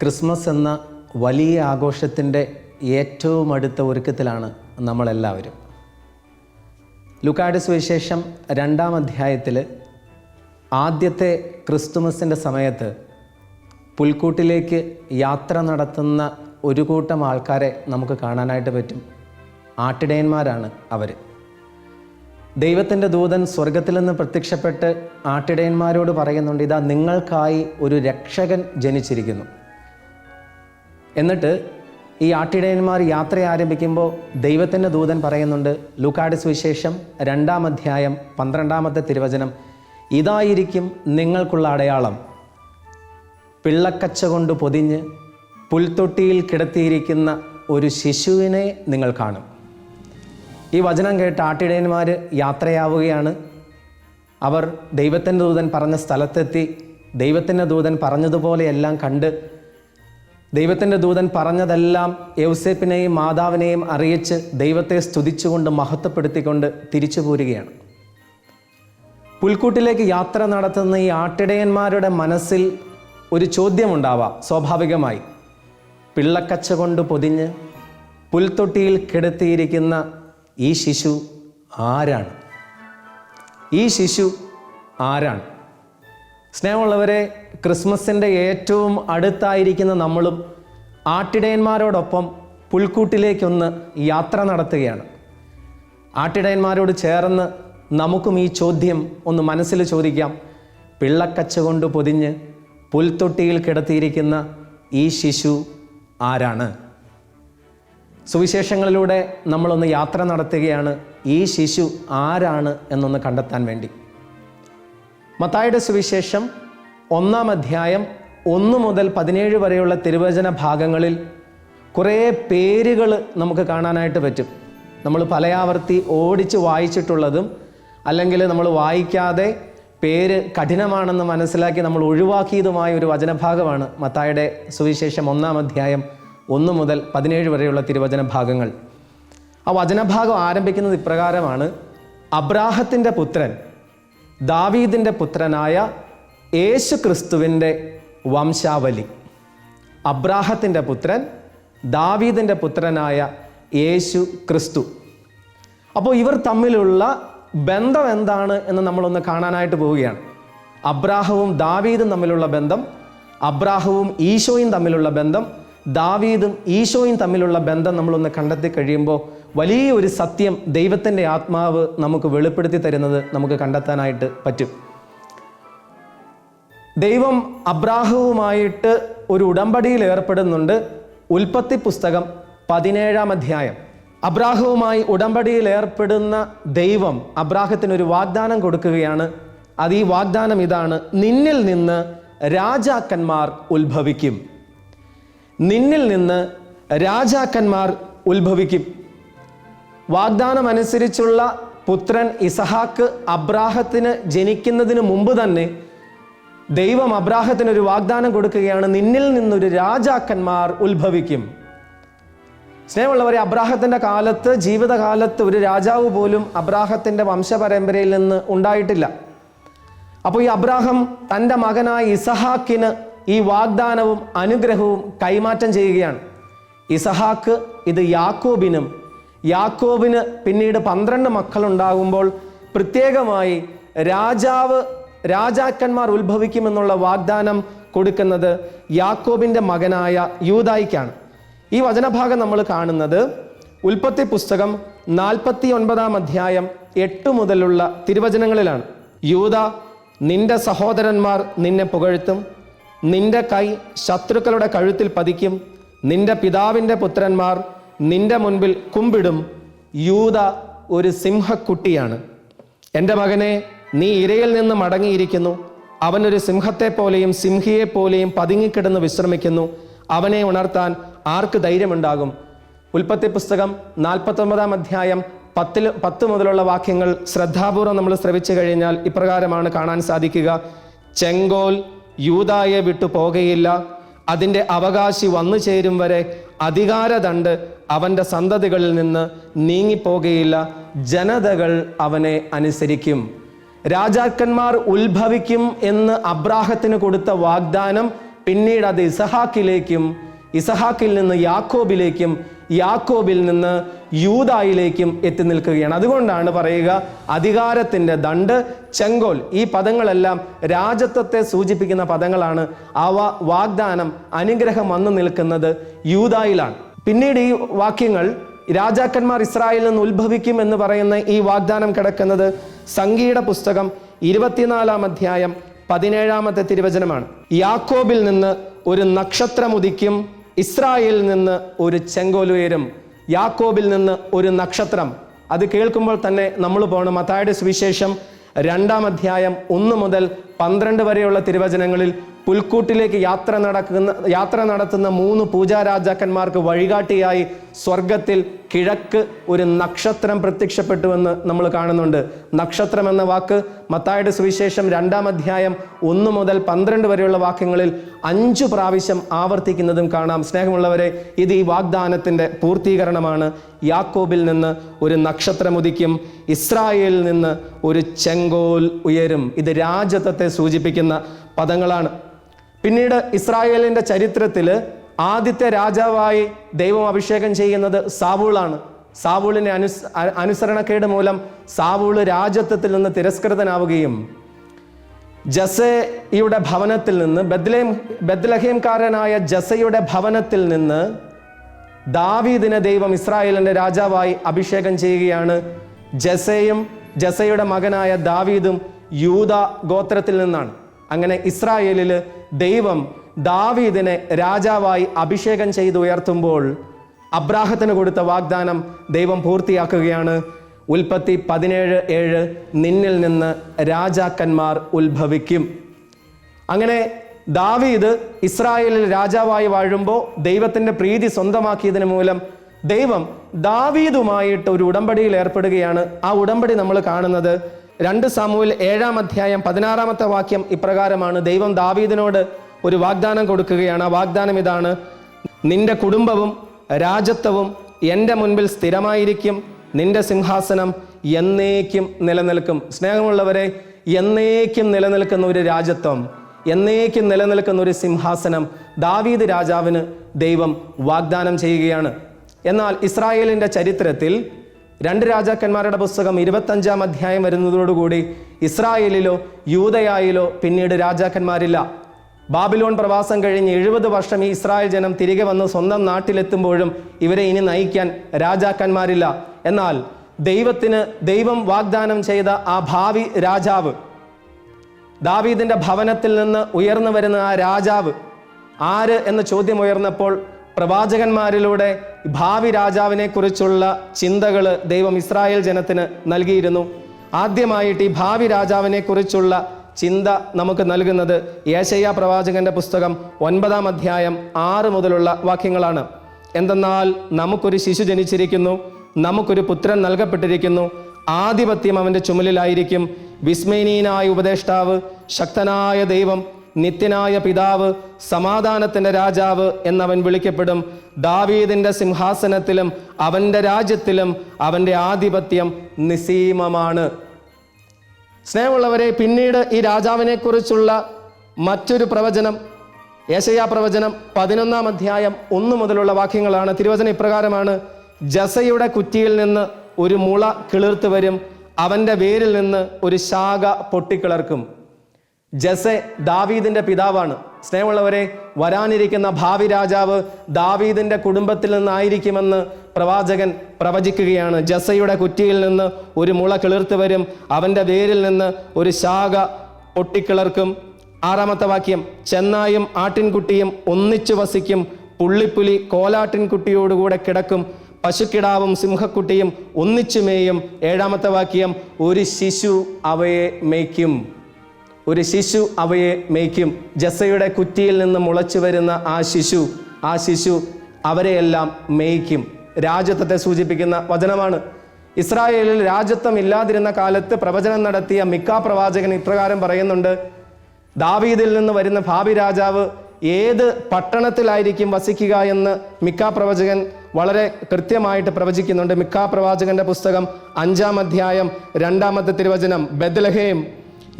Christmas എന്ന വലിയ ആഘോഷത്തിന്റെ ഏറ്റവും അടുത്ത ഒരുക്കത്തിലാണ് നമ്മളെല്ലാവരും. ലുക്കാട് വിശേഷം രണ്ടാം അധ്യായത്തിൽ ആദ്യത്തെ ക്രിസ്തുമസിന്റെ സമയത്ത് പുൽക്കൂട്ടിലേക്ക് യാത്ര നടത്തുന്ന ഒരു കൂട്ടം ആൾക്കാരെ നമുക്ക് കാണാനായിട്ട് പറ്റും. ആട്ടിടയന്മാരാണ് അവർ ദൈവത്തിന്റെ ദൂതൻ സ്വർഗത്തിൽ നിന്ന് പ്രത്യക്ഷപ്പെട്ട് ആട്ടിടയന്മാരോട് പറയുന്നുണ്ട് ഇതാ നിങ്ങൾക്കായി ഒരു രക്ഷകൻ ജനിച്ചിരിക്കുന്നു. എന്നിട്ട് ഈ ആട്ടിടയന്മാർ യാത്ര ആരംഭിക്കുമ്പോൾ ദൈവത്തിന്റെ ദൂതൻ പറയുന്നുണ്ട് ലൂക്കാട് സുവിശേഷം രണ്ടാം അധ്യായം പന്ത്രണ്ടാമത്തെ തിരുവചനം ഇതായിരിക്കും നിങ്ങൾക്കുള്ള അടയാളം. പിള്ളക്കച്ച കൊണ്ട് പൊതിഞ്ഞ് പുൽത്തൊട്ടിയിൽ കിടത്തിയിരിക്കുന്ന ഒരു ശിശുവിനെ നിങ്ങൾ കാണും. ഈ വചനം കേട്ട് ആട്ടിടയന്മാർ യാത്രയാവുകയാണ്. അവർ ദൈവത്തിന്റെ ദൂതൻ പറഞ്ഞ സ്ഥലത്തെത്തി ദൈവത്തിന്റെ ദൂതൻ പറഞ്ഞതുപോലെയെല്ലാം കണ്ട് ദൈവത്തിന്റെ ദൂതൻ പറഞ്ഞതെല്ലാം യൗസേപ്പിനെയും മാതാവിനെയും അറിയിച്ച് ദൈവത്തെ സ്തുതിച്ചുകൊണ്ട് മഹത്വപ്പെടുത്തിക്കൊണ്ട് തിരിച്ചു പോരുകയാണ്. പുൽക്കൂട്ടിലേക്ക് യാത്ര നടത്തുന്ന ഈ ആട്ടിടയന്മാരുടെ മനസ്സിൽ ഒരു ചോദ്യമുണ്ടാവാം സ്വാഭാവികമായി. പിള്ളക്കച്ച കൊണ്ട് പൊതിഞ്ഞ് പുൽത്തൊട്ടിയിൽ കിടത്തിയിരിക്കുന്ന ഈ ശിശു ആരാണ്? ഈ ശിശു ആരാണ്? സ്നേഹമുള്ളവരെ ക്രിസ്മസിന്റെ ഏറ്റവും അടുത്തായിരിക്കുന്ന നമ്മളും ആട്ടിടയന്മാരോടൊപ്പം പുൽക്കൂട്ടിലേക്കൊന്ന് യാത്ര നടത്തുകയാണ്. ആട്ടിടയന്മാരോട് ചേർന്ന് നമുക്കും ഈ ചോദ്യം ഒന്ന് മനസ്സിൽ ചോദിക്കാം. പിള്ളക്കച്ച കൊണ്ട് പൊതിഞ്ഞ് പുൽത്തൊട്ടിയിൽ കിടത്തിയിരിക്കുന്ന ഈ ശിശു ആരാണ്? സുവിശേഷങ്ങളിലൂടെ നമ്മളൊന്ന് യാത്ര നടത്തുകയാണ് ഈ ശിശു ആരാണ് എന്നൊന്ന് കണ്ടെത്താൻ വേണ്ടി. മത്തായുടെ സുവിശേഷം ഒന്നാം അധ്യായം ഒന്ന് മുതൽ പതിനേഴ് വരെയുള്ള തിരുവചന ഭാഗങ്ങളിൽ കുറേ പേരുകൾ നമുക്ക് കാണാനായിട്ട് പറ്റും. നമ്മൾ പലയാവർത്തി ഓടിച്ച് വായിച്ചിട്ടുള്ളതും അല്ലെങ്കിൽ നമ്മൾ വായിക്കാതെ പേര് കഠിനമാണെന്ന് മനസ്സിലാക്കി നമ്മൾ ഒഴിവാക്കിയതുമായ ഒരു വചനഭാഗമാണ് മത്തായുടെ സുവിശേഷം ഒന്നാം അധ്യായം ഒന്ന് മുതൽ പതിനേഴ് വരെയുള്ള തിരുവചന ഭാഗങ്ങൾ. ആ വചനഭാഗം ആരംഭിക്കുന്നത് ഇപ്രകാരമാണ്. അബ്രാഹത്തിന്റെ പുത്രൻ ദാവീദിന്റെ പുത്രനായ യേശു ക്രിസ്തുവിന്റെ വംശാവലി. അബ്രാഹത്തിന്റെ പുത്രൻ ദാവീദിന്റെ പുത്രനായ യേശു ക്രിസ്തു അപ്പോൾ ഇവർ തമ്മിലുള്ള ബന്ധം എന്താണ് എന്ന് നമ്മളൊന്ന് കാണാനായിട്ട് പോവുകയാണ്. അബ്രാഹവും ദാവീദും തമ്മിലുള്ള ബന്ധം അബ്രാഹവും ഈശോയും തമ്മിലുള്ള ബന്ധം ദാവീദും ഈശോയും തമ്മിലുള്ള ബന്ധം നമ്മളൊന്ന് കണ്ടെത്തി കഴിയുമ്പോൾ വലിയൊരു സത്യം ദൈവത്തിന്റെ ആത്മാവ് നമുക്ക് വെളിപ്പെടുത്തി തരുന്നത് നമുക്ക് കണ്ടെത്താനായിട്ട് പറ്റും. ദൈവം അബ്രാഹവുമായിട്ട് ഒരു ഉടമ്പടിയിൽ ഏർപ്പെടുന്നുണ്ട്. ഉൽപ്പത്തി പുസ്തകം പതിനേഴാം അധ്യായം. അബ്രാഹവുമായി ഉടമ്പടിയിൽ ഏർപ്പെടുന്ന ദൈവം അബ്രാഹത്തിന് ഒരു വാഗ്ദാനം കൊടുക്കുകയാണ്. അത് ഈ വാഗ്ദാനം ഇതാണ് നിന്നിൽ നിന്ന് രാജാക്കന്മാർ ഉത്ഭവിക്കും. നിന്നിൽ നിന്ന് രാജാക്കന്മാർ ഉത്ഭവിക്കും. വാഗ്ദാനം അനുസരിച്ചുള്ള പുത്രൻ ഇസഹാക്ക് അബ്രാഹത്തിന് ജനിക്കുന്നതിന് മുമ്പ് തന്നെ ദൈവം അബ്രാഹത്തിന് ഒരു വാഗ്ദാനം കൊടുക്കുകയാണ്. നിന്നിൽ നിന്നൊരു രാജാക്കന്മാർ ഉത്ഭവിക്കും. സ്നേഹമുള്ളവരെ അബ്രാഹത്തിന്റെ കാലത്ത് ജീവിതകാലത്ത് ഒരു രാജാവ് പോലും അബ്രാഹത്തിന്റെ വംശപരമ്പരയിൽ നിന്ന് ഉണ്ടായിട്ടില്ല. അപ്പോൾ ഈ അബ്രാഹം തന്റെ മകനായ ഇസഹാക്കിന് ഈ വാഗ്ദാനവും അനുഗ്രഹവും കൈമാറ്റം ചെയ്യുകയാണ്. ഇസഹാക്ക് ഇത് യാക്കോബിനും യാക്കോബിന് പിന്നീട് പന്ത്രണ്ട് മക്കളുണ്ടാകുമ്പോൾ പ്രത്യേകമായി രാജാവ് രാജാക്കന്മാർ ഉത്ഭവിക്കുമെന്നുള്ള വാഗ്ദാനം കൊടുക്കുന്നത് യാക്കോബിന്റെ മകനായ യൂതായിക്കാണ് ഈ വചനഭാഗം നമ്മൾ കാണുന്നത് ഉൽപ്പത്തി പുസ്തകം നാൽപ്പത്തി ഒൻപതാം അധ്യായം എട്ട് മുതലുള്ള തിരുവചനങ്ങളിലാണ്. യൂത നിന്റെ സഹോദരന്മാർ നിന്നെ പുകഴ്ത്തും. നിന്റെ കൈ ശത്രുക്കളുടെ കഴുത്തിൽ പതിക്കും. നിന്റെ പിതാവിന്റെ പുത്രന്മാർ നിന്റെ മുൻപിൽ കുമ്പിടും. യൂത ഒരു സിംഹക്കുട്ടിയാണ്. എന്റെ മകനെ നീ ഇരയിൽ നിന്ന് മടങ്ങിയിരിക്കുന്നു. അവനൊരു സിംഹത്തെ പോലെയും സിംഹിയെ പോലെയും പതുങ്ങിക്കിടന്ന് വിശ്രമിക്കുന്നു. അവനെ ഉണർത്താൻ ആർക്ക് ധൈര്യമുണ്ടാകും? ഉൽപ്പത്തി പുസ്തകം നാൽപ്പത്തൊമ്പതാം അധ്യായം പത്തിൽ പത്ത് മുതലുള്ള വാക്യങ്ങൾ ശ്രദ്ധാപൂർവം നമ്മൾ ശ്രവിച്ചു കഴിഞ്ഞാൽ ഇപ്രകാരമാണ് കാണാൻ സാധിക്കുക. ചെങ്കോൽ യൂതായെ വിട്ടു പോകയില്ല. അതിന്റെ അവകാശി വന്നു ചേരും വരെ അധികാരദണ്ട് അവന്റെ സന്തതികളിൽ നിന്ന് നീങ്ങിപ്പോകുകയില്ല ജനതകൾ അവനെ അനുസരിക്കും. രാജാക്കന്മാർ ഉത്ഭവിക്കും എന്ന് അബ്രാഹത്തിന് കൊടുത്ത വാഗ്ദാനം പിന്നീട് അത് ഇസഹാക്കിലേക്കും ഇസഹാക്കിൽ നിന്ന് യാക്കോബിലേക്കും യാക്കോബിൽ നിന്ന് യൂതായിലേക്കും എത്തി നിൽക്കുകയാണ്. അതുകൊണ്ടാണ് പറയുക അധികാരത്തിന്റെ ദണ്ട് ചെങ്കോൽ ഈ പദങ്ങളെല്ലാം രാജത്വത്തെ സൂചിപ്പിക്കുന്ന പദങ്ങളാണ്. അവ വാഗ്ദാനം അനുഗ്രഹം വന്നു നിൽക്കുന്നത് യൂതായിലാണ് പിന്നീട് ഈ വാക്യങ്ങൾ രാജാക്കന്മാർ ഇസ്രായേലിൽ നിന്ന് ഉത്ഭവിക്കും എന്ന് പറയുന്ന ഈ വാഗ്ദാനം കിടക്കുന്നത് സംഗീത പുസ്തകം ഇരുപത്തിനാലാം അധ്യായം പതിനേഴാമത്തെ തിരുവചനമാണ്. യാക്കോബിൽ നിന്ന് ഒരു നക്ഷത്രം ഉദിക്കും ഇസ്രായേലിൽ നിന്ന് ഒരു ചെങ്കോലുയരും യാക്കോബിൽ നിന്ന് ഒരു നക്ഷത്രം. അത് കേൾക്കുമ്പോൾ തന്നെ നമ്മൾ പോകണം. മത്തായുടെ സുവിശേഷം രണ്ടാം അധ്യായം ഒന്ന് മുതൽ പന്ത്രണ്ട് വരെയുള്ള തിരുവചനങ്ങളിൽ പുൽക്കൂട്ടിലേക്ക് യാത്ര നടക്കുന്ന യാത്ര നടത്തുന്ന മൂന്ന് പൂജാരാജാക്കന്മാർക്ക് വഴികാട്ടിയായി സ്വർഗത്തിൽ കിഴക്ക് ഒരു നക്ഷത്രം പ്രത്യക്ഷപ്പെട്ടുവെന്ന് നമ്മൾ കാണുന്നുണ്ട്. നക്ഷത്രം എന്ന വാക്ക് മത്തായുടെ സുവിശേഷം രണ്ടാം അധ്യായം ഒന്ന് മുതൽ പന്ത്രണ്ട് വരെയുള്ള വാക്യങ്ങളിൽ അഞ്ചു പ്രാവശ്യം ആവർത്തിക്കുന്നതും കാണാം. സ്നേഹമുള്ളവരെ ഇത് ഈ വാഗ്ദാനത്തിന്റെ പൂർത്തീകരണമാണ്. യാക്കോബിൽ നിന്ന് ഒരു നക്ഷത്രം ഉദിക്കും. ഇസ്രായേലിൽ നിന്ന് ഒരു ചെങ്കോൽ ഉയരും. ഇത് രാജത്വത്തെ സൂചിപ്പിക്കുന്ന പദങ്ങളാണ്. പിന്നീട് ഇസ്രായേലിന്റെ ചരിത്രത്തിൽ ആദ്യത്തെ രാജാവായി ദൈവം അഭിഷേകം ചെയ്യുന്നത് സാവൂളാണ്. സാവൂളിനെ അനുസ് അനുസരണക്കേട് മൂലം സാവൂൾ രാജത്വത്തിൽ നിന്ന് തിരസ്കൃതനാവുകയും ജസയുടെ ഭവനത്തിൽ നിന്ന് ബദ്ലേം ബദ്ലഹേംകാരനായ ജസയുടെ ഭവനത്തിൽ നിന്ന് ദാവീദിനെ ദൈവം ഇസ്രായേലിന്റെ രാജാവായി അഭിഷേകം ചെയ്യുകയാണ്. ജസയും ജസയുടെ മകനായ ദാവീദും യൂത ഗോത്രത്തിൽ നിന്നാണ്. അങ്ങനെ ഇസ്രായേലിൽ ദൈവം ദാവീദിനെ രാജാവായി അഭിഷേകം ചെയ്ത് ഉയർത്തുമ്പോൾ അബ്രാഹത്തിന് കൊടുത്ത വാഗ്ദാനം ദൈവം പൂർത്തിയാക്കുകയാണ്. ഉൽപ്പത്തി പതിനേഴ് ഏഴ് നിന്നിൽ നിന്ന് രാജാക്കന്മാർ ഉത്ഭവിക്കും. അങ്ങനെ ദാവീദ് ഇസ്രായേലിൽ രാജാവായി വാഴുമ്പോൾ ദൈവത്തിന്റെ പ്രീതി സ്വന്തമാക്കിയതിന് മൂലം ദൈവം ദാവീദുമായിട്ട് ഒരു ഉടമ്പടിയിൽ ഏർപ്പെടുകയാണ്. ആ ഉടമ്പടി നമ്മൾ കാണുന്നത് രണ്ട് സാമൂഹിൽ ഏഴാം അധ്യായം പതിനാറാമത്തെ വാക്യം ഇപ്രകാരമാണ്. ദൈവം ദാവീദിനോട് ഒരു വാഗ്ദാനം കൊടുക്കുകയാണ്. ആ വാഗ്ദാനം ഇതാണ്. നിന്റെ കുടുംബവും രാജത്വവും എന്റെ മുൻപിൽ സ്ഥിരമായിരിക്കും. നിന്റെ സിംഹാസനം എന്നേക്കും നിലനിൽക്കും. സ്നേഹമുള്ളവരെ എന്നേക്കും നിലനിൽക്കുന്ന ഒരു രാജത്വം എന്നേക്കും നിലനിൽക്കുന്ന ഒരു സിംഹാസനം ദാവീദ് രാജാവിന് ദൈവം വാഗ്ദാനം ചെയ്യുകയാണ്. എന്നാൽ ഇസ്രായേലിന്റെ ചരിത്രത്തിൽ രണ്ട് രാജാക്കന്മാരുടെ പുസ്തകം ഇരുപത്തഞ്ചാം അധ്യായം വരുന്നതോടുകൂടി ഇസ്രായേലിലോ യൂതയായിലോ പിന്നീട് രാജാക്കന്മാരില്ല. ബാബിലോൺ പ്രവാസം കഴിഞ്ഞ് എഴുപത് വർഷം ഈ ഇസ്രായേൽ ജനം തിരികെ വന്ന് സ്വന്തം നാട്ടിലെത്തുമ്പോഴും ഇവരെ ഇനി നയിക്കാൻ രാജാക്കന്മാരില്ല. എന്നാൽ ദൈവത്തിന് ദൈവം വാഗ്ദാനം ചെയ്ത ആ ഭാവി രാജാവ് ദാവീദിന്റെ ഭവനത്തിൽ നിന്ന് ഉയർന്നു വരുന്ന ആ രാജാവ് ആര് എന്ന ചോദ്യം ഉയർന്നപ്പോൾ പ്രവാചകന്മാരിലൂടെ ഭാവി രാജാവിനെ കുറിച്ചുള്ള ചിന്തകൾ ദൈവം ഇസ്രായേൽ ജനത്തിന് നൽകിയിരുന്നു. ആദ്യമായിട്ട് ഈ ഭാവി രാജാവിനെ കുറിച്ചുള്ള ചിന്ത നമുക്ക് നൽകുന്നത് ഏശയ്യ പ്രവാചകന്റെ പുസ്തകം ഒൻപതാം അധ്യായം ആറ് മുതലുള്ള വാക്യങ്ങളാണ്. എന്തെന്നാൽ നമുക്കൊരു ശിശു ജനിച്ചിരിക്കുന്നു നമുക്കൊരു പുത്രൻ നൽകപ്പെട്ടിരിക്കുന്നു ആധിപത്യം അവന്റെ ചുമലിലായിരിക്കും. വിസ്മയനീയനായ ഉപദേഷ്ടാവ് ശക്തനായ ദൈവം നിത്യനായ പിതാവ് സമാധാനത്തിന്റെ രാജാവ് എന്നവൻ വിളിക്കപ്പെടും. ദാവീദിന്റെ സിംഹാസനത്തിലും അവന്റെ രാജ്യത്തിലും അവന്റെ ആധിപത്യം നിസീമമാണ്. സ്നേഹമുള്ളവരെ പിന്നീട് ഈ രാജാവിനെക്കുറിച്ചുള്ള മറ്റൊരു പ്രവചനം ഏശയാ പ്രവചനം പതിനൊന്നാം അധ്യായം ഒന്ന് മുതലുള്ള വാക്യങ്ങളാണ്. തിരുവചന ഇപ്രകാരമാണ് ജസയുടെ കുറ്റിയിൽ നിന്ന് ഒരു മുള കിളിർത്ത് വരും അവന്റെ വേരിൽ നിന്ന് ഒരു ശാഖ പൊട്ടിക്കിളർക്കും. ജസെ ദാവീദിന്റെ പിതാവാണ്. സ്നേഹമുള്ളവരെ വരാനിരിക്കുന്ന ഭാവി രാജാവ് ദാവീദിന്റെ കുടുംബത്തിൽ നിന്നായിരിക്കുമെന്ന് പ്രവാചകൻ പ്രവചിക്കുകയാണ്. ജസയുടെ കുറ്റിയിൽ നിന്ന് ഒരു മുള കിളിർത്ത് വരും. അവന്റെ വേരിൽ നിന്ന് ഒരു ശാഖ പൊട്ടിക്കിളർക്കും. ആറാമത്തെ വാക്യം ചെന്നായും ആട്ടിൻകുട്ടിയും ഒന്നിച്ചു വസിക്കും. പുള്ളിപ്പുലി കോലാട്ടിൻകുട്ടിയോടുകൂടെ കിടക്കും. പശുക്കിടാവും സിംഹക്കുട്ടിയും ഒന്നിച്ചു മേയും. ഏഴാമത്തെ വാക്യം ഒരു ശിശു അവയെ മേയ്ക്കും. ഒരു ശിശു അവയെ മേയ്ക്കും. ജസയുടെ കുറ്റിയിൽ നിന്ന് മുളച്ചു വരുന്ന ആ ശിശു ആ ശിശു അവരെയെല്ലാം മേയ്ക്കും. രാജ്യത്വത്തെ സൂചിപ്പിക്കുന്ന വചനമാണ്. ഇസ്രായേലിൽ രാജ്യത്വം ഇല്ലാതിരുന്ന കാലത്ത് പ്രവചനം നടത്തിയ മിക്ക പ്രവാചകൻ ഇപ്രകാരം പറയുന്നുണ്ട്. ദാവീദിൽ നിന്ന് വരുന്ന ഭാവി രാജാവ് ഏത് പട്ടണത്തിലായിരിക്കും വസിക്കുക എന്ന് മിക്ക പ്രവചകൻ വളരെ കൃത്യമായിട്ട് പ്രവചിക്കുന്നുണ്ട്. മിക്ക പ്രവാചകന്റെ പുസ്തകം അഞ്ചാം അധ്യായം രണ്ടാമത്തെ തിരുവചനം ബദലഹേം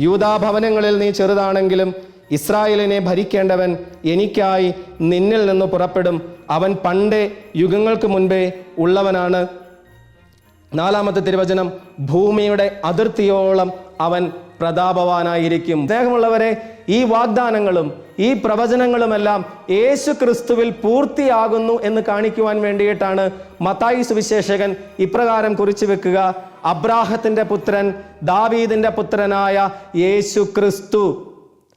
യൂതാഭവനങ്ങളിൽ നീ ചെറുതാണെങ്കിലും ഇസ്രായേലിനെ ഭരിക്കേണ്ടവൻ എനിക്കായി നിന്നിൽ നിന്ന് പുറപ്പെടും. അവൻ പണ്ടേ യുഗങ്ങൾക്ക് മുൻപേ ഉള്ളവനാണ്. നാലാമത്തെ തിരുവചനം ഭൂമിയുടെ അതിർത്തിയോളം അവൻ പ്രതാപവാനായിരിക്കും. സ്നേഹമുള്ളവരെ ഈ വാഗ്ദാനങ്ങളും ഈ പ്രവചനങ്ങളുമെല്ലാം യേശു ക്രിസ്തുവിൽ പൂർത്തിയാകുന്നു എന്ന് കാണിക്കുവാൻ വേണ്ടിയിട്ടാണ് മത്തായി സുവിശേഷകൻ ഇപ്രകാരം കുറിച്ചു വെക്കുക. അബ്രാഹത്തിന്റെ പുത്രൻ ദാവീദിന്റെ പുത്രനായ യേശു ക്രിസ്തു.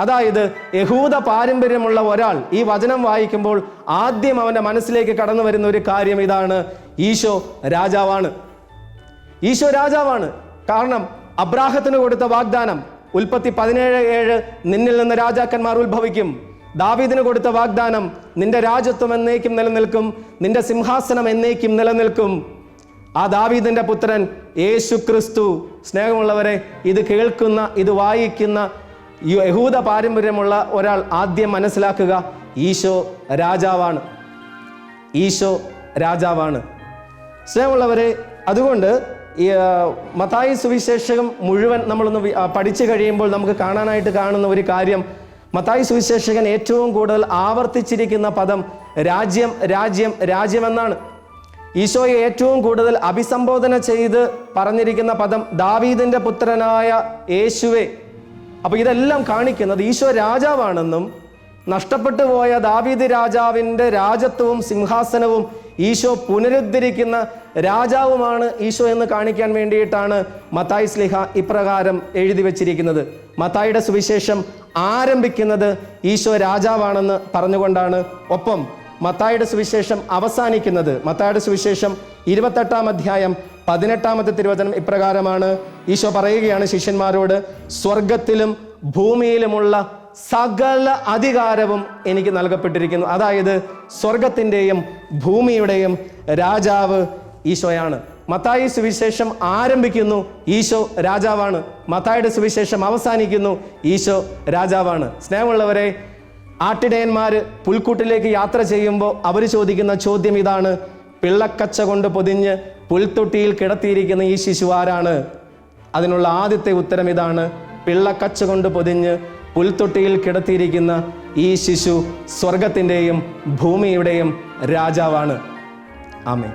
അതായത് യഹൂദ പാരമ്പര്യമുള്ള ഒരാൾ ഈ വചനം വായിക്കുമ്പോൾ ആദ്യം അവന്റെ മനസ്സിലേക്ക് കടന്നു വരുന്ന ഒരു കാര്യം ഇതാണ്. ഈശോ രാജാവാണ്. ഈശോ രാജാവാണ്. കാരണം അബ്രാഹത്തിന് കൊടുത്ത വാഗ്ദാനം ഉൽപ്പത്തി പതിനേഴ് ഏഴ് നിന്നിൽ നിന്ന് രാജാക്കന്മാർ ഉത്ഭവിക്കും. ദാവീദിന് കൊടുത്ത വാഗ്ദാനം നിന്റെ രാജ്യത്വം എന്നേക്കും നിലനിൽക്കും നിന്റെ സിംഹാസനം എന്നേക്കും നിലനിൽക്കും. ആ ദാവീദിന്റെ പുത്രൻ യേശു ക്രിസ്തു സ്നേഹമുള്ളവരെ ഇത് കേൾക്കുന്ന ഇത് വായിക്കുന്ന യഹൂദ പാരമ്പര്യമുള്ള ഒരാൾ ആദ്യം മനസ്സിലാക്കുക ഈശോ രാജാവാണ്. ഈശോ രാജാവാണ്. സ്നേഹമുള്ളവരെ അതുകൊണ്ട് മതായി മത്തായി സുവിശേഷം മുഴുവൻ നമ്മളൊന്ന് പഠിച്ചു കഴിയുമ്പോൾ നമുക്ക് കാണാനായിട്ട് കാണുന്ന ഒരു കാര്യം മത്തായി സുവിശേഷകൻ ഏറ്റവും കൂടുതൽ ആവർത്തിച്ചിരിക്കുന്ന പദം രാജ്യം രാജ്യം രാജ്യമെന്നാണ് ഈശോയെ ഏറ്റവും കൂടുതൽ അഭിസംബോധന ചെയ്ത് പറഞ്ഞിരിക്കുന്ന പദം ദാവീദിന്റെ പുത്രനായ യേശുവെ. അപ്പൊ ഇതെല്ലാം കാണിക്കുന്നത് ഈശോ രാജാവാണെന്നും നഷ്ടപ്പെട്ടു പോയ ദാവീദ് രാജാവിന്റെ രാജത്വവും സിംഹാസനവും ഈശോ പുനരുദ്ധരിക്കുന്ന രാജാവുമാണ് ഈശോ എന്ന് കാണിക്കാൻ വേണ്ടിയിട്ടാണ് മത്തായി സ്ലിഹ ഇപ്രകാരം എഴുതി വച്ചിരിക്കുന്നത്. മത്തായിയുടെ സുവിശേഷം ആരംഭിക്കുന്നത് ഈശോ രാജാവാണെന്ന് പറഞ്ഞുകൊണ്ടാണ്. ഒപ്പം മത്തായിയുടെ സുവിശേഷം അവസാനിക്കുന്നത്. മത്തായിയുടെ സുവിശേഷം ഇരുപത്തെട്ടാം അധ്യായം പതിനെട്ടാമത്തെ തിരുവചനം ഇപ്രകാരമാണ്. ഈശോ പറയുകയാണ് ശിഷ്യന്മാരോട് സ്വർഗത്തിലും ഭൂമിയിലുമുള്ള സകല അധികാരവും എനിക്ക് നൽകപ്പെട്ടിരിക്കുന്നു. അതായത് സ്വർഗത്തിന്റെയും ഭൂമിയുടെയും രാജാവ് ഈശോയാണ്. മത്തായി സുവിശേഷം ആരംഭിക്കുന്നു ഈശോ രാജാവാണ്. മത്തായിയുടെ സുവിശേഷം അവസാനിക്കുന്നു ഈശോ രാജാവാണ്. സ്നേഹമുള്ളവരെ ആട്ടിടയന്മാർ പുൽക്കൂട്ടിലേക്ക് യാത്ര ചെയ്യുമ്പോൾ അവർ ചോദിക്കുന്ന ചോദ്യം ഇതാണ്. പിള്ളക്കച്ച കൊണ്ട് പൊതിഞ്ഞ് പുൽത്തൊട്ടിയിൽ കിടത്തിയിരിക്കുന്ന ഈ ശിശു ആരാണ് അതിനുള്ള ആദ്യത്തെ ഉത്തരം ഇതാണ്. പിള്ളക്കച്ച കൊണ്ട് പൊതിഞ്ഞ് പുൽത്തൊട്ടിയിൽ കിടത്തിയിരിക്കുന്ന ഈ ശിശു സ്വർഗത്തിന്റെയും ഭൂമിയുടെയും രാജാവാണ്. ആമേ